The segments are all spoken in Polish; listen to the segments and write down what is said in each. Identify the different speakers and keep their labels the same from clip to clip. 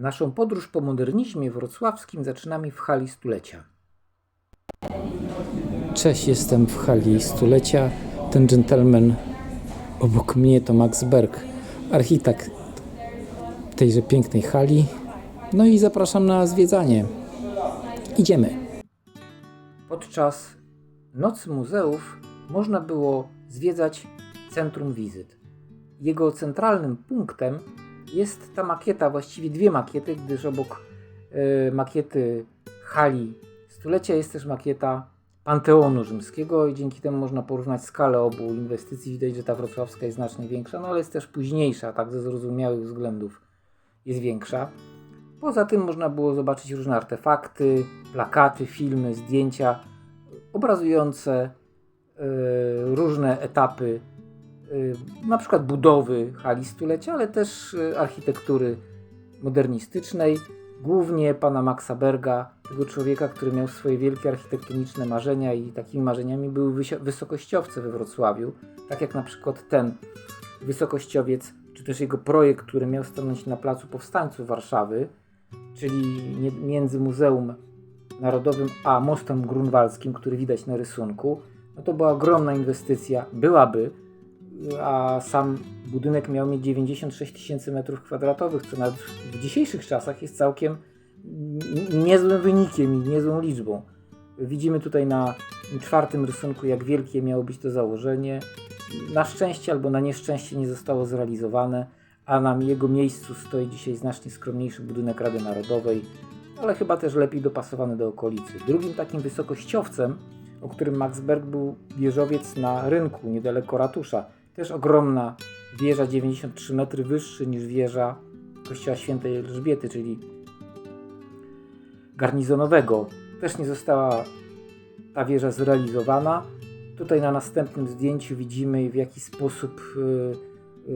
Speaker 1: Naszą podróż po modernizmie wrocławskim zaczynamy w hali stulecia. Cześć, jestem w hali stulecia. Ten gentleman obok mnie to Max Berg, architekt tejże pięknej hali. No i zapraszam na zwiedzanie. Idziemy. Podczas Nocy Muzeów można było zwiedzać centrum wizyt. Jego centralnym punktem jest ta makieta, właściwie dwie makiety, gdyż obok e, makiety hali stulecia jest też makieta Panteonu Rzymskiego i dzięki temu można porównać skalę obu inwestycji. Widać, że ta wrocławska jest znacznie większa, no ale jest też późniejsza, tak ze zrozumiałych względów jest większa. Poza tym można było zobaczyć różne artefakty, plakaty, filmy, zdjęcia obrazujące e, różne etapy na przykład budowy hali stulecia, ale też e, architektury modernistycznej, głównie pana Maxa Berga, tego człowieka, który miał swoje wielkie architektoniczne marzenia i takimi marzeniami były wysokościowce we Wrocławiu, tak jak na przykład ten wysokościowiec, czy też jego projekt, który miał stanąć na Placu Powstańców Warszawy, czyli między Muzeum Narodowym a Mostem Grunwaldzkim, który widać na rysunku, no to była ogromna inwestycja, byłaby, a sam budynek miał mieć 96 tysięcy metrów kwadratowych, co nawet w dzisiejszych czasach jest całkiem niezłym wynikiem i niezłą liczbą. Widzimy tutaj na czwartym rysunku, jak wielkie miało być to założenie. Na szczęście albo na nieszczęście nie zostało zrealizowane, a na jego miejscu stoi dzisiaj znacznie skromniejszy budynek Rady Narodowej, ale chyba też lepiej dopasowany do okolicy. Drugim takim wysokościowcem, o którym Max Berg był wieżowiec na rynku, niedaleko ratusza. Też ogromna wieża, 93 metry wyższy niż wieża kościoła świętej Elżbiety, czyli garnizonowego. Też nie została ta wieża zrealizowana. Tutaj na następnym zdjęciu widzimy w jaki sposób y, y,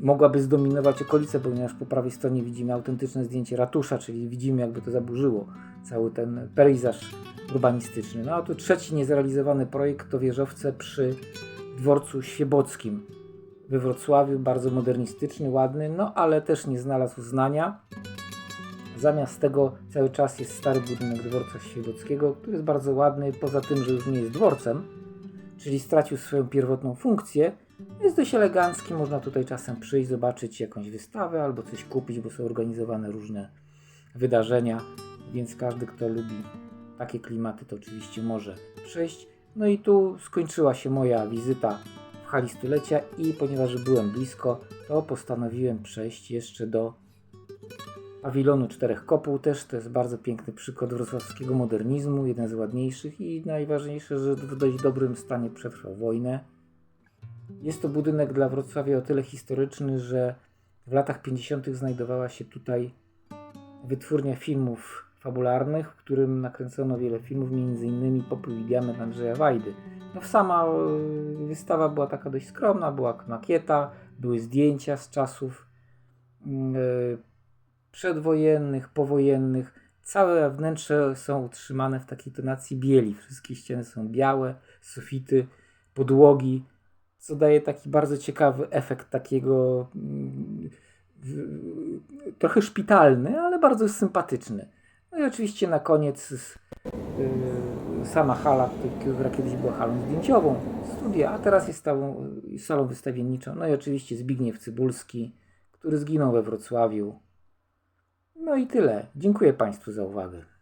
Speaker 1: mogłaby zdominować okolice, ponieważ po prawej stronie widzimy autentyczne zdjęcie ratusza, czyli widzimy jakby to zaburzyło cały ten pejzaż urbanistyczny. No a tu trzeci niezrealizowany projekt to wieżowce przy dworcu Świebockim we Wrocławiu, bardzo modernistyczny, ładny, no ale też nie znalazł uznania. Zamiast tego cały czas jest stary budynek dworca Świebockiego, który jest bardzo ładny, poza tym, że już nie jest dworcem, czyli stracił swoją pierwotną funkcję. Jest dość elegancki, można tutaj czasem przyjść, zobaczyć jakąś wystawę albo coś kupić, bo są organizowane różne wydarzenia, więc każdy, kto lubi takie klimaty, to oczywiście może przyjść. No i tu skończyła się moja wizyta w hali stulecia i ponieważ byłem blisko, to postanowiłem przejść jeszcze do pawilonu Czterech Kopuł. Też to jest bardzo piękny przykład wrocławskiego modernizmu, jeden z ładniejszych i najważniejsze, że w dość dobrym stanie przetrwał wojnę. Jest to budynek dla Wrocławia o tyle historyczny, że w latach 50. znajdowała się tutaj wytwórnia filmów fabularnych, w którym nakręcono wiele filmów, m.in. Popój i Diament Andrzeja Wajdy. No sama y, wystawa była taka dość skromna, była makieta, były zdjęcia z czasów y, przedwojennych, powojennych. Całe wnętrze są utrzymane w takiej tonacji bieli. Wszystkie ściany są białe, sufity, podłogi, co daje taki bardzo ciekawy efekt takiego mm, trochę szpitalny, ale bardzo sympatyczny. No i oczywiście na koniec yy, sama hala, która- kiedyś była halą zdjęciową, studia, a teraz jest salą, salą wystawienniczą. No i oczywiście Zbigniew Cybulski, który zginął we Wrocławiu. No i tyle. Dziękuję Państwu za uwagę.